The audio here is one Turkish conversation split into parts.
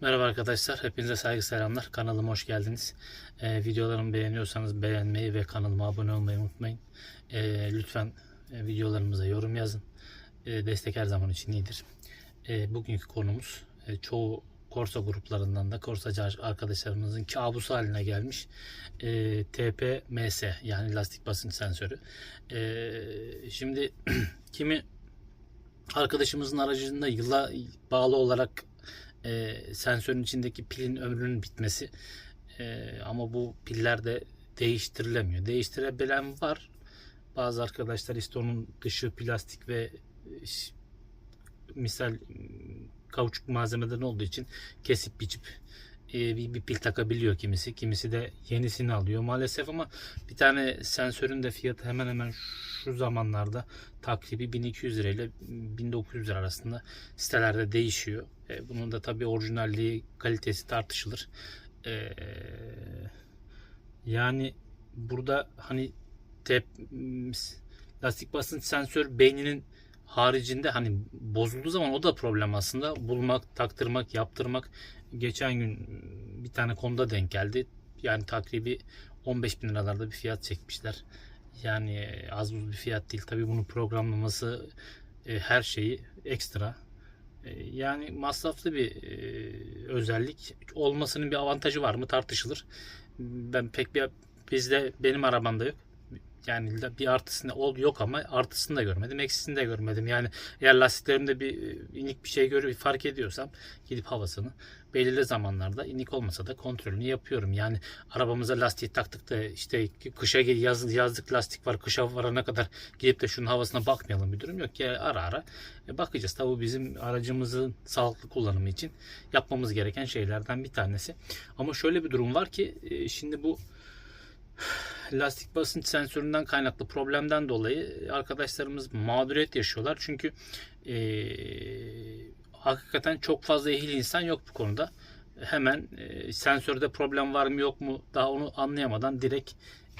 Merhaba arkadaşlar, hepinize saygı selamlar. Kanalıma hoş geldiniz. Ee, videolarımı beğeniyorsanız beğenmeyi ve kanalıma abone olmayı unutmayın. Ee, lütfen e, videolarımıza yorum yazın. Ee, destek her zaman için iyidir. Ee, bugünkü konumuz e, çoğu Korsa gruplarından da Korsacı arkadaşlarımızın kabusu haline gelmiş e, TPMS yani lastik basınç sensörü. Ee, şimdi kimi arkadaşımızın aracında yıla bağlı olarak e, sensörün içindeki pilin ömrünün bitmesi E, ama bu piller de değiştirilemiyor. Değiştirebilen var. Bazı arkadaşlar işte onun dışı plastik ve e, misal kauçuk malzemeden olduğu için kesip biçip bir, bir pil takabiliyor kimisi. Kimisi de yenisini alıyor maalesef ama bir tane sensörün de fiyatı hemen hemen şu zamanlarda takribi 1200 lira ile 1900 lira arasında sitelerde değişiyor. E, bunun da tabii orijinalliği, kalitesi tartışılır. E, yani burada hani tep, lastik basınç sensör beyninin haricinde hani bozulduğu zaman o da problem aslında. Bulmak, taktırmak, yaptırmak. Geçen gün bir tane konuda denk geldi. Yani takribi 15 bin liralarda bir fiyat çekmişler. Yani az buz bir fiyat değil. Tabii bunun programlaması e, her şeyi ekstra. E, Yani masraflı bir e, özellik. Olmasının bir avantajı var mı tartışılır. Ben pek bir bizde benim arabamda yok. Yani bir artısını ol yok ama artısını da görmedim, eksisini de görmedim. Yani eğer lastiklerimde bir e, inik bir şey görüp fark ediyorsam gidip havasını belirli zamanlarda inik olmasa da kontrolünü yapıyorum. Yani arabamıza lastiği taktık da işte kışa yaz, yazlık lastik var kışa varana kadar gidip de şunun havasına bakmayalım bir durum yok. Ya ara ara e, bakacağız. Tabii bu bizim aracımızın sağlıklı kullanımı için yapmamız gereken şeylerden bir tanesi. Ama şöyle bir durum var ki e, şimdi bu lastik basınç sensöründen kaynaklı problemden dolayı arkadaşlarımız mağduriyet yaşıyorlar. Çünkü eee, hakikaten çok fazla ehil insan yok bu konuda. Hemen eee, sensörde problem var mı yok mu daha onu anlayamadan direkt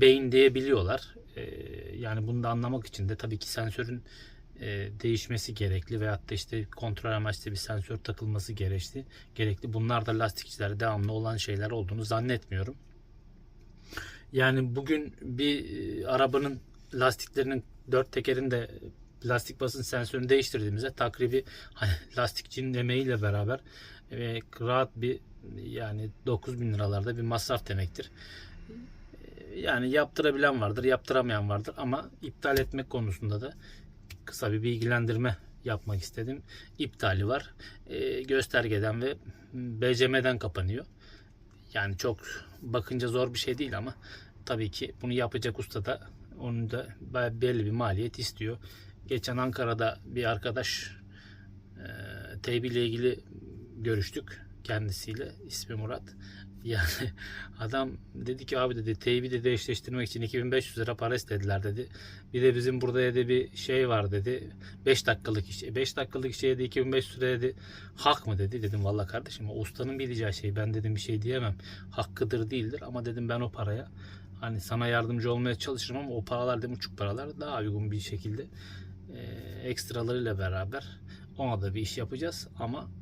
beyin diyebiliyorlar. Eee, yani bunu da anlamak için de tabii ki sensörün eee, değişmesi gerekli veyahut da işte kontrol amaçlı bir sensör takılması gerekli. gerekli. Bunlar da lastikçilerde devamlı olan şeyler olduğunu zannetmiyorum. Yani bugün bir e, arabanın lastiklerinin dört tekerinde lastik basınç sensörünü değiştirdiğimizde takribi hani lastikçinin emeğiyle beraber e, rahat bir yani 9000 liralarda bir masraf demektir. E, Yani yaptırabilen vardır, yaptıramayan vardır ama iptal etmek konusunda da kısa bir bilgilendirme yapmak istedim. İptali var. E, göstergeden ve BCM'den kapanıyor. Yani çok bakınca zor bir şey değil ama tabii ki bunu yapacak usta da onun da belli bir maliyet istiyor. Geçen Ankara'da bir arkadaş e, teybi ile ilgili görüştük kendisiyle. ismi Murat. Yani adam dedi ki abi dedi teybi de eşleştirmek için 2500 lira para istediler dedi. Bir de bizim burada dedi bir şey var dedi. 5 dakikalık iş. 5 dakikalık şeye de 2500 lira dedi. Hak mı dedi. Dedim valla kardeşim ustanın bileceği şey. Ben dedim bir şey diyemem. Hakkıdır değildir ama dedim ben o paraya hani sana yardımcı olmaya çalışırım ama o paralar dedim uçuk paralar daha uygun bir şekilde e, ekstralarıyla beraber ona da bir iş yapacağız ama e,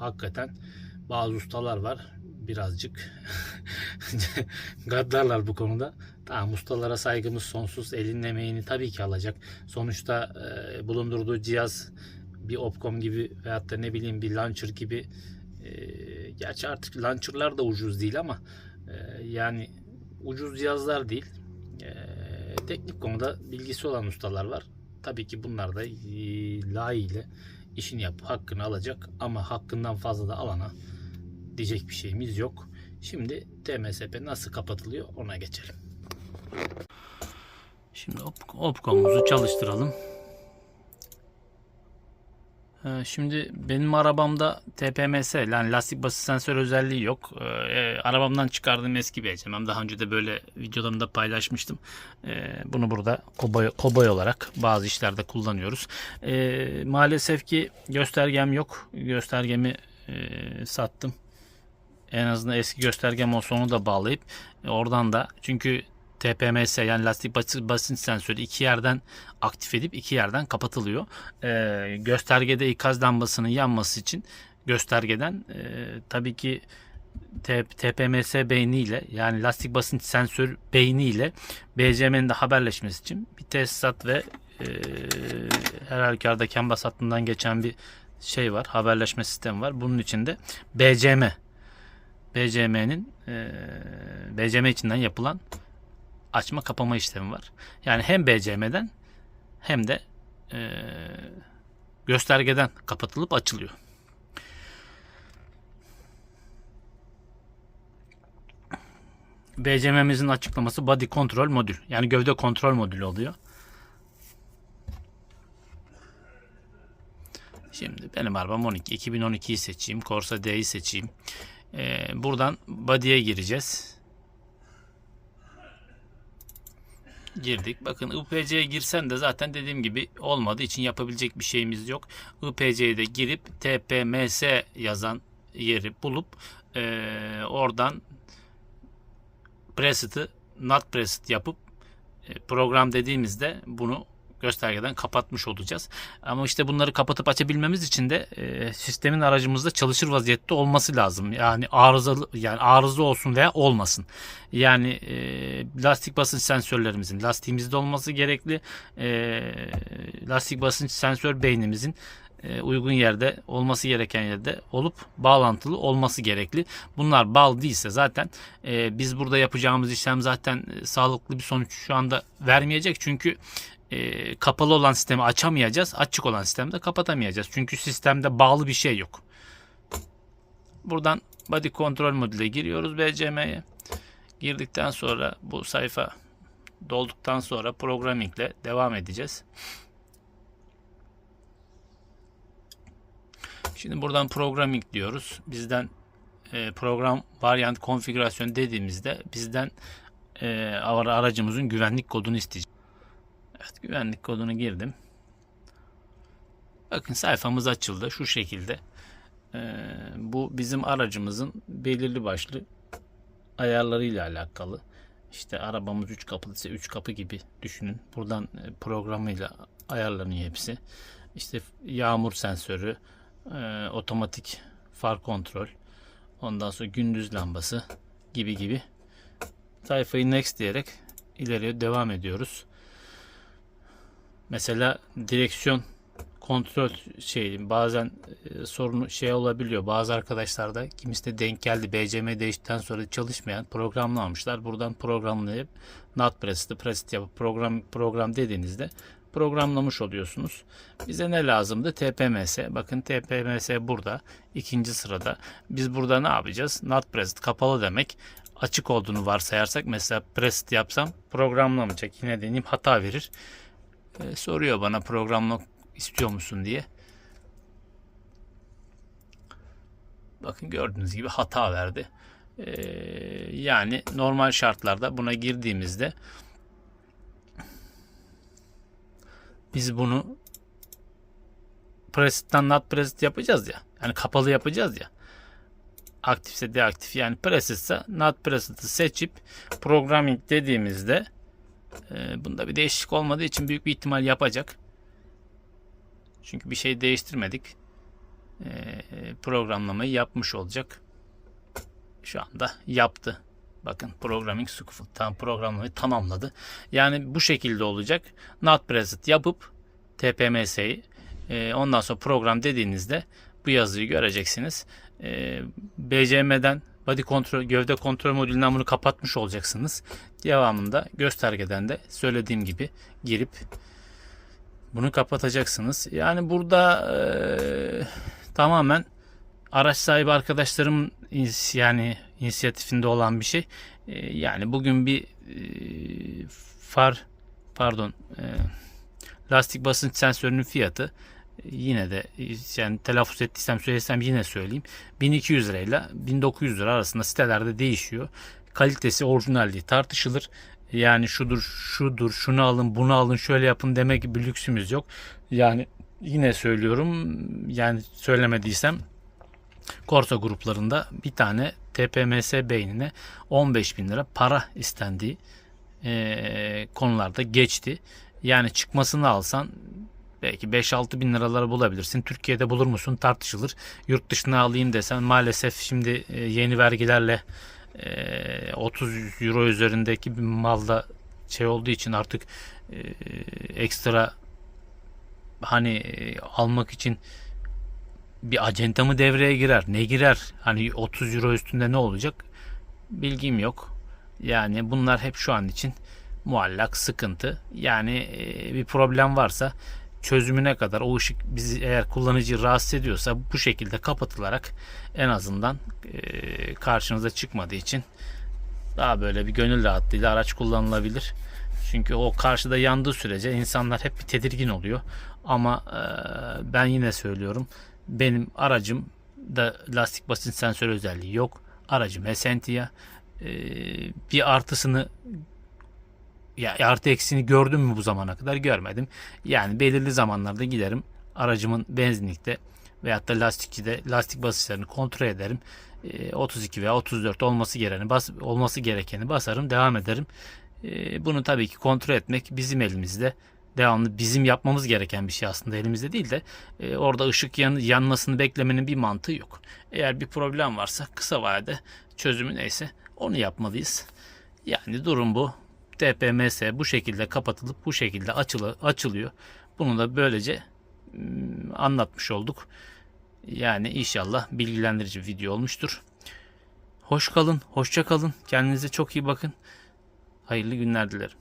hakikaten bazı ustalar var birazcık gaddarlar bu konuda. Tamam ustalara saygımız sonsuz. Elin emeğini tabii ki alacak. Sonuçta e, bulundurduğu cihaz bir Opcom gibi veyahut da ne bileyim bir launcher gibi e, gerçi artık launcherlar da ucuz değil ama e, yani ucuz cihazlar değil. E, teknik konuda bilgisi olan ustalar var. Tabii ki bunlar da e, layığıyla işini yap, hakkını alacak ama hakkından fazla da alana diyecek bir şeyimiz yok. Şimdi TMSP nasıl kapatılıyor ona geçelim. Şimdi op- Opcom'umuzu çalıştıralım. Ee, Şimdi benim arabamda TPMS yani lastik basınç sensör özelliği yok. Ee, e, arabamdan çıkardığım eski bir HMM. Daha önce de böyle videolarımda paylaşmıştım. Ee, bunu burada kobay, kobay olarak bazı işlerde kullanıyoruz. Ee, maalesef ki göstergem yok. Göstergemi e, sattım. En azından eski göstergem olsa onu da bağlayıp e, oradan da çünkü TPMS yani lastik basınç, sensörü iki yerden aktif edip iki yerden kapatılıyor. Ee, göstergede ikaz lambasının yanması için göstergeden e, tabii ki TPMS beyniyle yani lastik basınç sensör beyniyle BCM'nin de haberleşmesi için bir tesisat ve e, her halükarda CAN hattından geçen bir şey var. Haberleşme sistemi var. Bunun içinde BCM BCM'nin e, BCM içinden yapılan açma kapama işlemi var. Yani hem BCM'den hem de e, göstergeden kapatılıp açılıyor. BCM'mizin açıklaması body control modül. Yani gövde kontrol modülü oluyor. Şimdi benim arabam 12. 2012'yi seçeyim. Corsa D'yi seçeyim. Ee, buradan body'ye gireceğiz. Girdik. Bakın IPC'ye girsen de zaten dediğim gibi olmadığı için yapabilecek bir şeyimiz yok. IPC'ye de girip TPMS yazan yeri bulup ee, oradan preset'ı not preset yapıp e, program dediğimizde bunu göstergeden kapatmış olacağız. Ama işte bunları kapatıp açabilmemiz için de e, sistemin aracımızda çalışır vaziyette olması lazım. Yani arızalı yani arıza olsun veya olmasın. Yani e, lastik basınç sensörlerimizin lastiğimizde olması gerekli. E, lastik basınç sensör beynimizin e, uygun yerde olması gereken yerde olup bağlantılı olması gerekli. Bunlar bağlı değilse zaten e, biz burada yapacağımız işlem zaten e, sağlıklı bir sonuç şu anda vermeyecek. Çünkü e, kapalı olan sistemi açamayacağız. Açık olan sistemi de kapatamayacağız. Çünkü sistemde bağlı bir şey yok. Buradan body kontrol modüle giriyoruz BCM'ye. Girdikten sonra bu sayfa dolduktan sonra programming ile devam edeceğiz. Şimdi buradan programming diyoruz. Bizden e, program variant konfigürasyon dediğimizde bizden e, aracımızın güvenlik kodunu isteyecek. Evet güvenlik kodunu girdim. Bakın sayfamız açıldı şu şekilde. E, bu bizim aracımızın belirli başlı ayarlarıyla alakalı. İşte arabamız 3 kapı ise 3 kapı gibi düşünün. Buradan e, programıyla ayarlanıyor hepsi. İşte yağmur sensörü, e, otomatik far kontrol, ondan sonra gündüz lambası gibi gibi. Sayfayı next diyerek ileriye devam ediyoruz. Mesela direksiyon kontrol şey bazen e, sorun şey olabiliyor. Bazı arkadaşlarda kimisi de denk geldi. BCM değiştikten sonra çalışmayan programlamamışlar. Buradan programlayıp not preset'i preset yapıp program program dediğinizde programlamış oluyorsunuz. Bize ne lazımdı? TPMS. Bakın TPMS burada. ikinci sırada. Biz burada ne yapacağız? Not preset kapalı demek. Açık olduğunu varsayarsak mesela preset yapsam programlamayacak. Yine deneyim hata verir. Ee, soruyor bana programla istiyor musun diye. Bakın gördüğünüz gibi hata verdi. Ee, yani normal şartlarda buna girdiğimizde biz bunu preset'ten not preset yapacağız ya. Yani kapalı yapacağız ya. Aktifse deaktif yani preset'se not preset'ı seçip programming dediğimizde e, bunda bir değişiklik olmadığı için büyük bir ihtimal yapacak. Çünkü bir şey değiştirmedik. E, programlamayı yapmış olacak. Şu anda yaptı. Bakın programming successful. Tam programlamayı tamamladı. Yani bu şekilde olacak. Not present yapıp TPMS'yi e, ondan sonra program dediğinizde bu yazıyı göreceksiniz. E, BCM'den body kontrol, gövde kontrol modülünden bunu kapatmış olacaksınız. Devamında göstergeden de söylediğim gibi girip bunu kapatacaksınız. Yani burada e, tamamen araç sahibi arkadaşlarım yani inisiyatifinde olan bir şey. E, yani bugün bir e, far pardon e, lastik basınç sensörünün fiyatı yine de yani telaffuz ettiysem söylesem yine söyleyeyim 1200 lirayla 1900 lira arasında sitelerde değişiyor. Kalitesi orijinalliği tartışılır. Yani şudur şudur şunu alın bunu alın şöyle yapın demek bir lüksümüz yok. Yani yine söylüyorum yani söylemediysem Corsa gruplarında bir tane TPMS beynine 15 bin lira para istendiği e, konularda geçti. Yani çıkmasını alsan belki 5-6 bin liraları bulabilirsin. Türkiye'de bulur musun tartışılır. Yurt dışına alayım desen maalesef şimdi e, yeni vergilerle e, 30 euro üzerindeki bir malda şey olduğu için artık e, ekstra hani e, almak için bir acenta mı devreye girer? Ne girer? Hani 30 euro üstünde ne olacak? Bilgim yok. Yani bunlar hep şu an için muallak sıkıntı. Yani e, bir problem varsa çözümüne kadar o ışık bizi eğer kullanıcıyı rahatsız ediyorsa bu şekilde kapatılarak en azından e, karşınıza çıkmadığı için daha böyle bir gönül rahatlığıyla araç kullanılabilir. Çünkü o karşıda yandığı sürece insanlar hep bir tedirgin oluyor. Ama e, ben yine söylüyorum. Benim aracım da lastik basınç sensörü özelliği yok. Aracım Essentia. E, bir artısını ya artı eksini gördüm mü bu zamana kadar görmedim. Yani belirli zamanlarda giderim aracımın benzinlikte veyahut da lastikçide lastik basınçlarını kontrol ederim. E, 32 veya 34 olması gerekeni bas, olması gerekeni basarım devam ederim. Bunu tabii ki kontrol etmek bizim elimizde. Devamlı bizim yapmamız gereken bir şey aslında elimizde değil de orada ışık yan, yanmasını beklemenin bir mantığı yok. Eğer bir problem varsa kısa vadede çözümü neyse onu yapmalıyız. Yani durum bu. TPMS bu şekilde kapatılıp bu şekilde açılı, açılıyor. Bunu da böylece mm, anlatmış olduk. Yani inşallah bilgilendirici bir video olmuştur. Hoş kalın, hoşça kalın. Kendinize çok iyi bakın. Hayırlı günler dilerim.